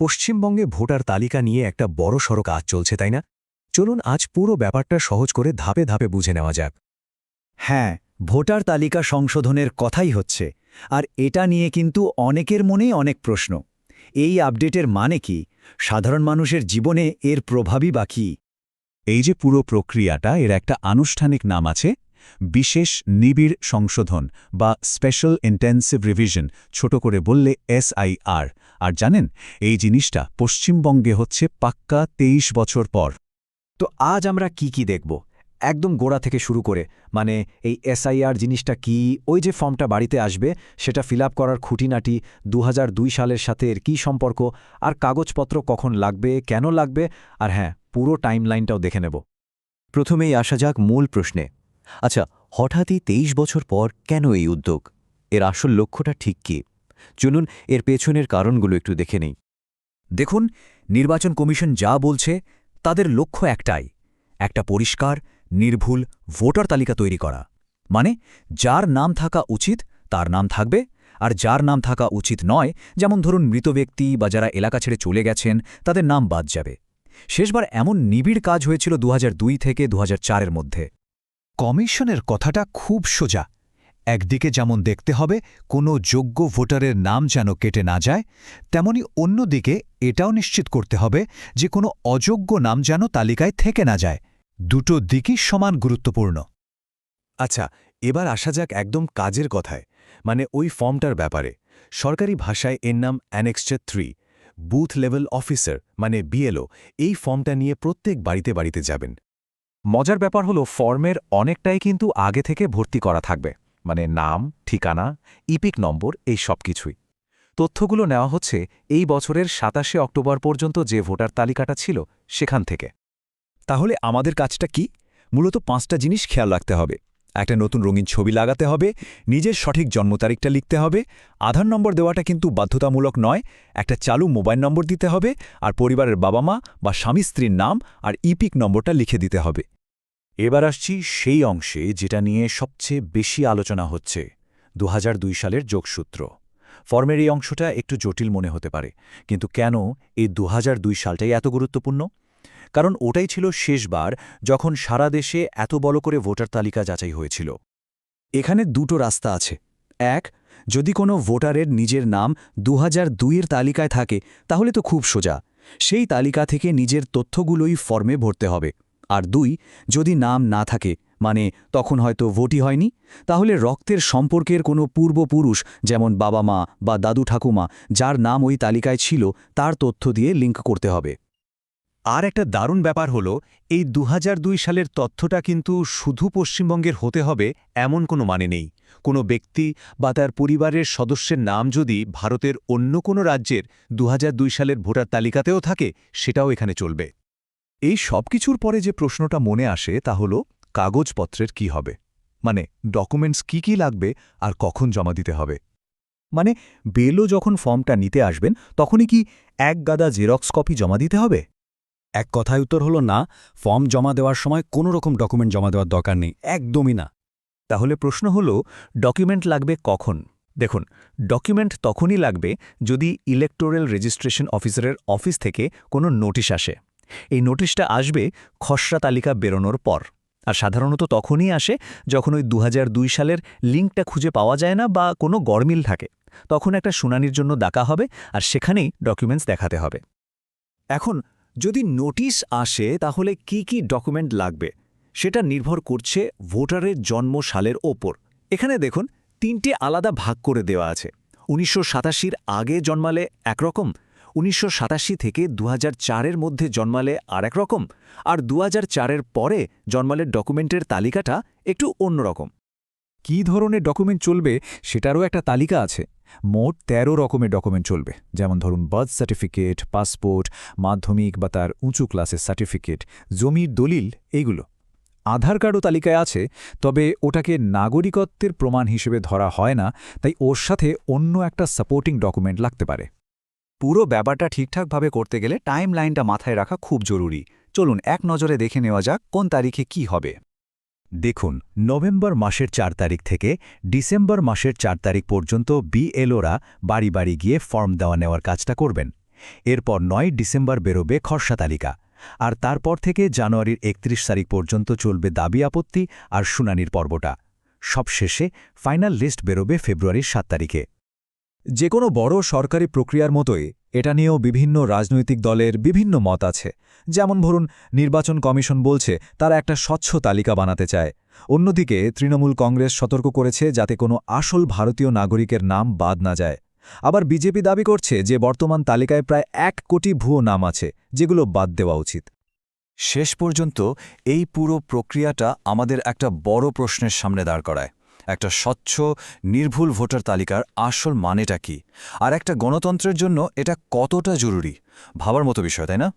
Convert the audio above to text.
পশ্চিমবঙ্গে ভোটার তালিকা নিয়ে একটা বড় সড়ো কাজ চলছে তাই না? চলুন আজ পুরো ব্যাপারটা সহজ করে ধাপে ধাপে বুঝে নেওয়া যাক। হ্যাঁ ভোটার তালিকা সংশোধনের কথাই হচ্ছে আর এটা নিয়ে কিন্তু অনেকের মনেই অনেক প্রশ্ন। এই আপডেটের মানে কি? সাধারণ মানুষের জীবনে এর প্রভাবই বা কী? এই যে পুরো প্রক্রিয়াটা এর একটা আনুষ্ঠানিক নাম আছে বিশেষ নিবিড় সংশোধন বা স্পেশাল ইন্টেন্সিভ রিভিশন ছোট করে বললে এসআইআর আর জানেন, এই জিনিসটা পশ্চিমবঙ্গে হচ্ছে পাক্কা ২৩ বছর পর। তো আজ আমরা কি কি দেখব? একদম গোড়া থেকে শুরু করে মানে এই এসআইআর জিনিসটা কি, ওই যে ফর্মটা বাড়িতে আসবে, সেটা ফিল করার খুঁটিনাটি দুহাজার দুই সালের সাথে এর কী সম্পর্ক, আর কাগজপত্র কখন লাগবে, কেন লাগবে, আর হ্যাঁ পুরো টাইমলাইনটাও দেখে নেব। প্রথমেই আসা যাক মূল প্রশ্নে। আচ্ছা হঠাৎই তেইশ বছর পর কেন এই উদ্যোগ? এর আসল লক্ষ্যটা ঠিক কি? চলুন এর পেছনের কারণগুলো একটু দেখে নেই। দেখুন, নির্বাচন কমিশন যা বলছে, তাদের লক্ষ্য একটাই, একটা পরিষ্কার, নির্ভুল ভোটার তালিকা তৈরি করা। মানে যার নাম থাকা উচিত, তার নাম থাকবে, আর যার নাম থাকা উচিত নয়, যেমন ধরুন মৃত ব্যক্তি বা যারা এলাকা ছেড়ে চলে গেছেন, তাদের নাম বাদ যাবে। শেষবার এমন নিবিড় কাজ হয়েছিল দু হাজার দুই থেকে দু এর মধ্যে। কমিশনের কথাটা খুব সোজা। একদিকে যেমন দেখতে হবে কোনো যোগ্য ভোটারের নাম যেন কেটে না যায়, তেমনি অন্যদিকে এটাও নিশ্চিত করতে হবে যে কোনো অযোগ্য নাম যেন তালিকায় থেকে না যায়। দুটো দিকই সমান গুরুত্বপূর্ণ। আচ্ছা এবার আসা যাক একদম কাজের কথায় মানে ওই ফর্মটার ব্যাপারে। সরকারি ভাষায় এর নাম annexure three, booth level officer মানে বিএলও, এই ফর্মটা নিয়ে প্রত্যেক বাড়িতে বাড়িতে যাবেন। মজার ব্যাপার হলো, ফর্মের অনেকটাই কিন্তু আগে থেকে ভর্তি করা থাকবে। মানে নাম, ঠিকানা, ইপিক নম্বর, এই সব কিছুই। তথ্যগুলো নেওয়া হচ্ছে এই বছরের সাতাশে অক্টোবর পর্যন্ত যে ভোটার তালিকাটা ছিল সেখান থেকে। তাহলে আমাদের কাজটা কি? মূলত পাঁচটা জিনিস খেয়াল রাখতে হবে। একটা নতুন রঙিন ছবি লাগাতে হবে, নিজের সঠিক জন্ম তারিখটা লিখতে হবে, আধার নম্বর দেওয়াটা কিন্তু বাধ্যতামূলক নয়, একটা চালু মোবাইল নম্বর দিতে হবে, আর পরিবারের বাবা মা বা স্বামী স্ত্রীর নাম আর ইপিক নম্বরটা লিখে দিতে হবে। এবার আসছি সেই অংশে যেটা নিয়ে সবচেয়ে বেশি আলোচনা হচ্ছে, দুহাজার দুই সালের যোগসূত্র। ফর্মের এই অংশটা একটু জটিল মনে হতে পারে, কিন্তু কেন এই দুহাজার দুই সালটাই এত গুরুত্বপূর্ণ? কারণ ওটাই ছিল শেষবার যখন সারা দেশে এত বড় করে ভোটার তালিকা যাচাই হয়েছিল। এখানে দুটো রাস্তা আছে। এক, যদি কোনো ভোটারের নিজের নাম দু এর তালিকায় থাকে, তাহলে তো খুব সোজা। সেই তালিকা থেকে নিজের তথ্যগুলোই ফর্মে ভরতে হবে। আর দুই, যদি নাম না থাকে মানে তখন হয়তো ভোটই হয়নি, তাহলে রক্তের সম্পর্কের কোনো পূর্বপুরুষ যেমন বাবা মা বা দাদু ঠাকুমা, যার নাম ওই তালিকায় ছিল, তার তথ্য দিয়ে লিঙ্ক করতে হবে। আর একটা দারুণ ব্যাপার হলো, এই দুহাজার দুই সালের তথ্যটা কিন্তু শুধু পশ্চিমবঙ্গের হতে হবে, এমন কোনো মানে নেই। কোনো ব্যক্তি বা তার পরিবারের সদস্যের নাম যদি ভারতের অন্য কোনো রাজ্যের দুহাজার দুই সালের ভোটার তালিকাতেও থাকে, সেটাও এখানে চলবে। এই সব কিছুর পরে যে প্রশ্নটা মনে আসে তা হল, কাগজপত্রের কি হবে? মানে ডকুমেন্টস কি কি লাগবে আর কখন জমা দিতে হবে? মানে বেলও যখন ফর্মটা নিতে আসবেন, তখনই কি এক গাদা জেরক্স কপি জমা দিতে হবে? এক কথায় উত্তর হলো না, ফর্ম জমা দেওয়ার সময় কোনো রকম ডকুমেন্ট জমা দেওয়ার দরকার নেই, একদমই না। তাহলে প্রশ্ন হল ডকুমেন্ট লাগবে কখন? দেখুন ডকুমেন্ট তখনই লাগবে যদি ইলেকটোরাল রেজিস্ট্রেশন অফিসারের অফিস থেকে কোনো নোটিশ আসে। এই নোটিশটা আসবে খসড়া তালিকা বেরোনোর পর। আর সাধারণত তখনই আসে যখন ওই দু হাজার দুই সালের লিঙ্কটা খুঁজে পাওয়া যায় না বা কোনো গরমিল থাকে। তখন একটা শুনানির জন্য ডাকা হবে আর সেখানেই ডকুমেন্টস দেখাতে হবে। এখন, যদি নোটিশ আসে তাহলে কি কি ডকুমেন্ট লাগবে? সেটা নির্ভর করছে ভোটারের জন্ম সালের ওপর। এখানে দেখুন, তিনটে আলাদা ভাগ করে দেওয়া আছে। উনিশশো সাতাশির আগে জন্মালে একরকম উনিশশো সাতাশি থেকে দু এর মধ্যে জন্মালে আরেক রকম, আর দু চারের পরে জন্মালের ডকুমেন্টের তালিকাটা একটু অন্যরকম কী ধরনের ডকুমেন্ট চলবে সেটারও একটা তালিকা আছে। মোট ১৩ রকমের ডকুমেন্ট চলবে, যেমন ধরুন বার্থ সার্টিফিকেট, পাসপোর্ট, মাধ্যমিক বা তার উঁচু ক্লাসের সার্টিফিকেট, জমির দলিল এইগুলো আধার কার্ডও তালিকায় আছে, তবে ওটাকে নাগরিকত্বের প্রমাণ হিসেবে ধরা হয় না, তাই ওর সাথে অন্য একটা সাপোর্টিং ডকুমেন্ট লাগতে পারে। পুরো ব্যাপারটা ঠিকঠাকভাবে করতে গেলে টাইম লাইনটা মাথায় রাখা খুব জরুরি। চলুন এক নজরে দেখে নেওয়া যাক কোন তারিখে কি হবে। দেখুন, নভেম্বর মাসের চার তারিখ থেকে ডিসেম্বর মাসের চার তারিখ পর্যন্ত বিএলওরা বাড়ি বাড়ি গিয়ে ফর্ম দেওয়া নেওয়ার কাজটা করবেন। এরপর নয় ডিসেম্বর বেরোবে খসড়া তালিকা। আর তারপর থেকে জানুয়ারির একত্রিশ তারিখ পর্যন্ত চলবে দাবি আপত্তি আর শুনানির পর্বটা। সবশেষে ফাইনাল লিস্ট বেরোবে ফেব্রুয়ারির সাত তারিখে। যে কোনো বড় সরকারি প্রক্রিয়ার মতোই এটা নিয়েও বিভিন্ন রাজনৈতিক দলের বিভিন্ন মত আছে। যেমন ধরুন, নির্বাচন কমিশন বলছে তারা একটা স্বচ্ছ তালিকা বানাতে চায়। অন্যদিকে, তৃণমূল কংগ্রেস সতর্ক করেছে যাতে কোনো আসল ভারতীয় নাগরিকের নাম বাদ না যায়। আবার বিজেপি দাবি করছে যে বর্তমান তালিকায় প্রায় এক কোটি ভুয়ো নাম আছে, যেগুলো বাদ দেওয়া উচিত। শেষ পর্যন্ত এই পুরো প্রক্রিয়াটা আমাদের একটা বড় প্রশ্নের সামনে দাঁড় করায়। একটা স্বচ্ছ, নির্ভুল ভোটার তালিকার আসল মানেটা কি? আর একটা গণতন্ত্রের জন্য এটা কতটা জরুরি? ভাবার মতো বিষয়, তাই না?